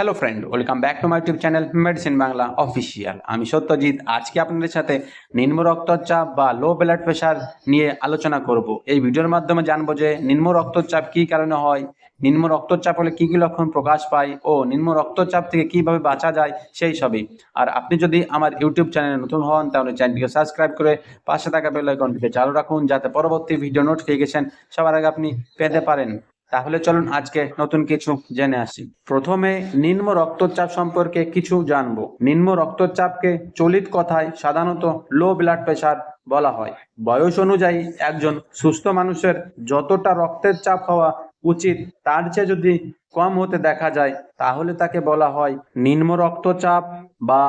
Hello friend welcome back to my YouTube channel Medicine Bangla official আমি সত্যজিৎ, আজকে আপনাদের সাথে নিম্ন রক্তচাপ বা লো ব্লাড প্রেশার নিয়ে আলোচনা করব। এই ভিডিওর মাধ্যমে জানব যে নিম্ন রক্তচাপ কী কারণে হয়, নিম্ন রক্তচাপ হলে কী কী লক্ষণ প্রকাশ পায় ও নিম্ন রক্তচাপ থেকে কীভাবে বাঁচা যায় সেই সবই। আর আপনি যদি আমার ইউটিউব চ্যানেলে নতুন হন, তাহলে চ্যানেলটিকে সাবস্ক্রাইব করে পাশে থাকা বেল আইকনটিকে চালু রাখুন, যাতে পরবর্তী ভিডিও নোটিফিকেশন সবার আগে আপনি পেতে পারেন। তাহলে চলুন আজকে নতুন কিছু জেনে আসি। প্রথমে নিম্ন রক্তচাপ সম্পর্কে কিছু জানব। নিম্ন রক্তচাপকে চলিত কথায় সাধারণত লো ব্লাড প্রেশার বলা হয়। বয়স অনুযায়ী একজন সুস্থ মানুষের যতটা রক্তের চাপ হওয়া উচিত, তার চেয়ে যদি কম হতে দেখা যায়, তাহলে তাকে বলা হয় নিম্ন রক্তচাপ বা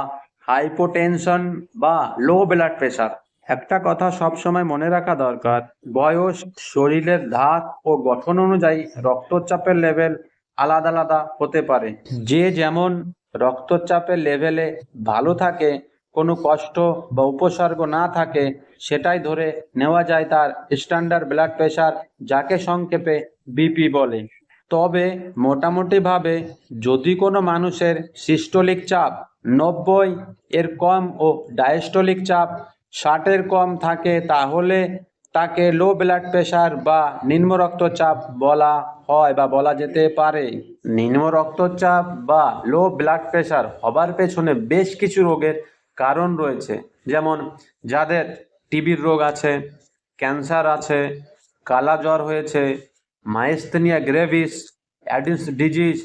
হাইপোটেনশন বা লো ব্লাড প্রেশার একটা কথা সবসময় মনে রাখা দরকার। বয়স, শরীরের ধাত ও গঠন অনুযায়ী রক্তচাপের লেভেল আলাদা আলাদা হতে পারে। যে যেমন রক্তচাপের লেভেলে ভালো থাকে, কোনো কষ্ট বা উপসর্গ না থাকে, সেটাই ধরে নেওয়া যায় তার স্ট্যান্ডার্ড ব্লাড প্রেশার যাকে সংক্ষেপে বিপি বলে। তবে মোটামুটিভাবে যদি কোনো মানুষের সিস্টোলিক চাপ নব্বই এর কম ও ডায়াস্টোলিক চাপ ষাটের কম থাকে, তাহলে তাকে লো ব্লাড প্রেশার বা নিম্ন রক্তচাপ বলা হয় বা বলা যেতে পারে। নিম্ন রক্তচাপ বা লো ব্লাড প্রেশার হবার পেছনে বেশ কিছু রোগের কারণ রয়েছে। যেমন যাদের টিবির রোগ আছে ক্যান্সার আছে, কালা জ্বর হয়েছে মাইস্থেনিয়া গ্রেভিস অ্যাডিস ডিজিজ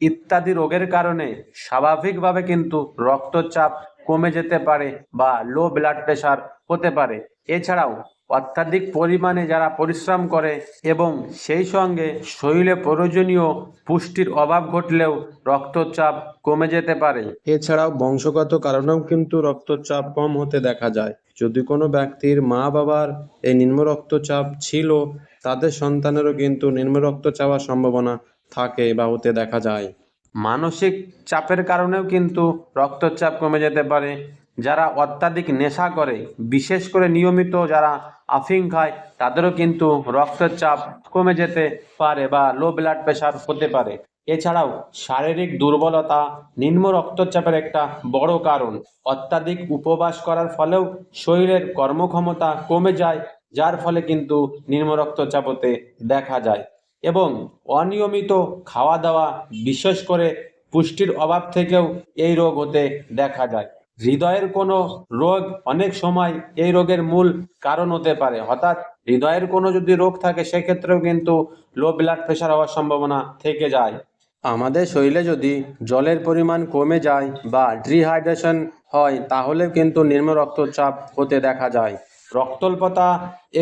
ইত্যাদি রোগের কারণে স্বাভাবিকভাবে কিন্তু রক্তচাপ কমে যেতে পারে বা লো ব্লাড প্রেশার হতে পারে। এছাড়াও অত্যাধিক পরিমাণে যারা পরিশ্রম করে এবং সেই সঙ্গে শরীরে প্রয়োজনীয় পুষ্টির অভাব ঘটলেও রক্তচাপ কমে যেতে পারে। এছাড়াও বংশগত কারণেও কিন্তু রক্তচাপ কম হতে দেখা যায়। যদি কোনো ব্যক্তির মা বাবার এই নিম্ন রক্তচাপ ছিল, তাদের সন্তানেরও কিন্তু নিম্ন রক্তচাপ হওয়ার সম্ভাবনা থাকে বা হতে দেখা যায়। মানসিক চাপের কারণেও কিন্তু রক্তচাপ কমে যেতে পারে। যারা অত্যাধিক নেশা করে, বিশেষ করে নিয়মিত যারা আফিং খায়, তাদেরও কিন্তু রক্তচাপ কমে যেতে পারে বা লো ব্লাড প্রেশার হতে পারে। এছাড়াও শারীরিক দুর্বলতা নিম্ন রক্তচাপের একটা বড় কারণ। অত্যাধিক উপবাস করার ফলেও শরীরের কর্মক্ষমতা কমে যায়, যার ফলে কিন্তু নিম্ন রক্তচাপ হতে দেখা যায়। এবং অনিয়মিত খাওয়া দাওয়া বিশেষ করে পুষ্টির অভাব থেকেও এই রোগ হতে দেখা যায়। হৃদয়ের কোনো রোগ অনেক সময় এই রোগের মূল কারণ হতে পারে। অর্থাৎ হৃদয়ের কোনো যদি রোগ থাকে, সেক্ষেত্রেও কিন্তু লো ব্লাড প্রেশার হওয়ার সম্ভাবনা থেকে যায়। আমাদের শরীরে যদি জলের পরিমাণ কমে যায় বা ডিহাইড্রেশন হয়, তাহলে কিন্তু নিম্ন রক্তচাপ হতে দেখা যায়। রক্তল্পতা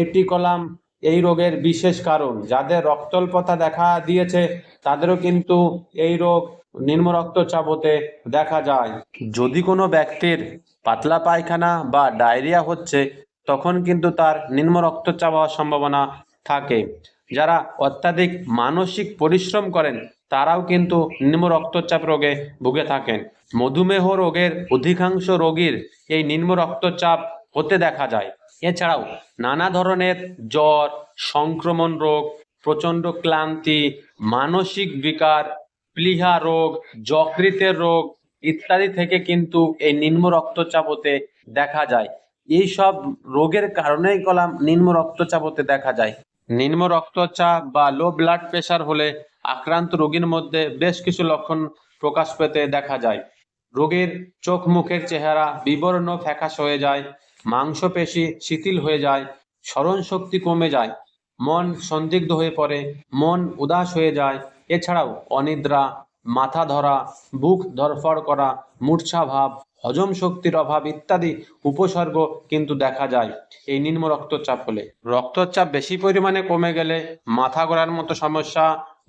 একটি কলাম এই রোগের বিশেষ কারণ। যাদের রক্তল্পতা দেখা দিয়েছে, তাদেরও কিন্তু এই রোগ নিম্ন রক্তচাপ হতে দেখা যায়। যদি কোনো ব্যক্তির পাতলা পায়খানা বা ডায়রিয়া হচ্ছে, তখন কিন্তু তার নিম্ন রক্তচাপ হওয়ার সম্ভাবনা থাকে। যারা অত্যাধিক মানসিক পরিশ্রম করেন, তারাও কিন্তু নিম্ন রক্তচাপ রোগে ভুগে থাকেন। মধুমেহ রোগের অধিকাংশ রোগীর এই নিম্ন রক্তচাপ হতে দেখা যায়। এছাড়াও নানা ধরনের জ্বর, সংক্রমণ রোগ, প্রচণ্ড ক্লান্তি, মানসিক বিকার, প্লীহা রোগ, যকৃতের রোগ ইত্যাদি থেকে কিন্তু এই নিম্ন রক্তচাপ হতে দেখা যায়। এই সব রোগের কারণেই কলাম নিম্ন রক্তচাপ হতে দেখা যায়। নিম্ন রক্তচাপ বা লো ব্লাড প্রেশার হলে আক্রান্ত রোগীর মধ্যে বেশ কিছু লক্ষণ প্রকাশ পেতে দেখা যায়। রোগীর চোখ মুখের চেহারা বিবর্ণ ফ্যাকাশ হয়ে যায়। মাংসপেশি শিথিল হয়ে যায় স্মরণ শক্তি কমে যায়, মন সন্দিগ্ধ হয়ে পড়ে, মন উদাস হয়ে যায়। এছাড়াও অনিদ্রা, মাথা ধরা, বুক ধরফড় করা, মূর্ছা ভাব, হজম শক্তির অভাব ইত্যাদি উপসর্গ কিন্তু দেখা যায় এই নিম্ন রক্তচাপ হলে। রক্তচাপ বেশি পরিমাণে কমে গেলে মাথা ঘোরার মতো সমস্যা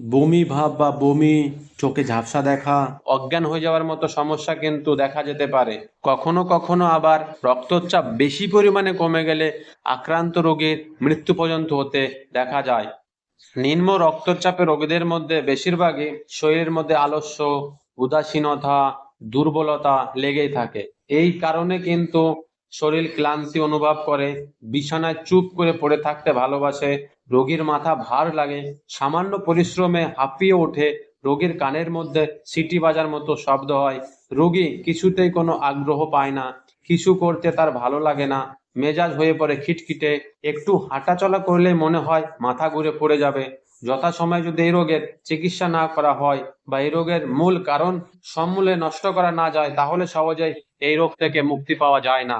বমি ভাব বা বমি, চোখে ঝাপসা দেখা। অজ্ঞান হয়ে যাওয়ার মতো সমস্যা কিন্তু দেখা যেতে পারে। কখনো কখনো আবার রক্তচাপ বেশি পরিমাণে কমে গেলে আক্রান্ত রোগীর মৃত্যু পর্যন্ত হতে দেখা যায়। নিম্ন রক্তচাপে রোগীদের মধ্যে বেশিরভাগই শরীরের মধ্যে আলস্য, উদাসীনতা, দুর্বলতা লেগেই থাকে। এই কারণে কিন্তু শরীর ক্লান্তি অনুভব করে, বিছানায় চুপ করে পড়ে থাকতে ভালোবাসে, রোগীর মাথা ভার লাগে, সামান্য পরিশ্রমে হাঁপিয়ে ওঠে, রোগীর কানের মধ্যে সিটি বাজার মতো শব্দ হয়, রোগী কিছুতেই কোনো আগ্রহ পায় না, কিছু করতে তার ভালো লাগে না, মেজাজ হয়ে পড়ে খিটখিটে, একটু হাঁটাচলা করলে মনে হয় মাথা ঘুরে পড়ে যাবে, যথাসময়ে যদি এই রোগের চিকিৎসা না করা হয় বা এই রোগের মূল কারণ সমূলে নষ্ট করা না যায়, তাহলে সহজেই এই রোগ থেকে মুক্তি পাওয়া যায় না।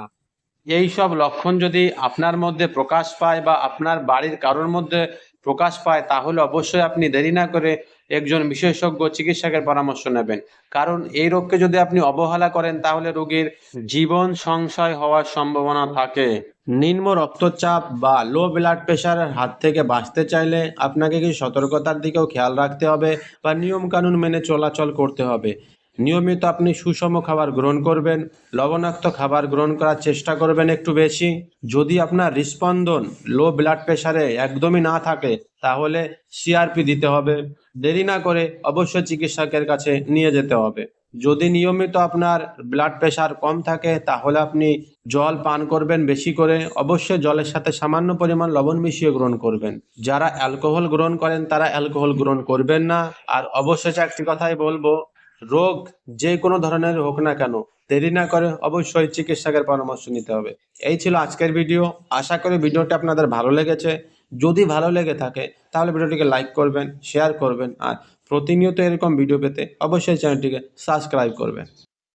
এই সব লক্ষণ যদি আপনার মধ্যে প্রকাশ পায় বা আপনার বাড়ির কারোর মধ্যে প্রকাশ পায়, তাহলে অবশ্যই আপনি দেরি না করে একজন বিশেষজ্ঞ চিকিৎসকের পরামর্শ নেবেন। কারণ এই রোগকে যদি আপনি অবহেলা করেন, তাহলে রোগীর জীবন সংশয় হওয়ার সম্ভাবনা থাকে। নিম্ন রক্তচাপ বা লো ব্লাড প্রেশারের হাত থেকে বাঁচতে চাইলে আপনাকে কি সতর্কতার দিকেও খেয়াল রাখতে হবে বা নিয়ম কানুন মেনে চলাচল করতে হবে? নিয়মিত আপনি সুষম খাবার গ্রহণ করবেন, লবণাক্ত খাবার গ্রহণ করার চেষ্টা করবেন একটু বেশি। যদি আপনার হৃস্পন্দন লো ব্লাড প্রেশারে একদমই না থাকে, তাহলে সিআরপি দিতে হবে। দেরি না করে অবশ্যই চিকিৎসকের কাছে নিয়ে যেতে হবে। যদি নিয়মিত আপনার ব্লাড প্রেশার কম থাকে, তাহলে আপনি জল পান করবেন বেশি করে। অবশ্যই জলের সাথে সামান্য পরিমাণ লবণ মিশিয়ে গ্রহণ করবেন। যারা অ্যালকোহল গ্রহণ করেন, তারা অ্যালকোহল গ্রহণ করবেন না। আর অবশ্যই একটি কথাই বলব রোগ যে কোনো ধরনের হোক না কেন, দেরি না করে অবশ্যই চিকিৎসকের পরামর্শ নিতে হবে। এই ছিল আজকের ভিডিও। আশা করি ভিডিওটি আপনাদের ভালো লেগেছে। যদি ভালো লেগে থাকে, তাহলে ভিডিওটিকে লাইক করবেন, শেয়ার করবেন, আর প্রতিনিয়ত এরকম ভিডিও পেতে অবশ্যই চ্যানেলটিকে সাবস্ক্রাইব করবেন।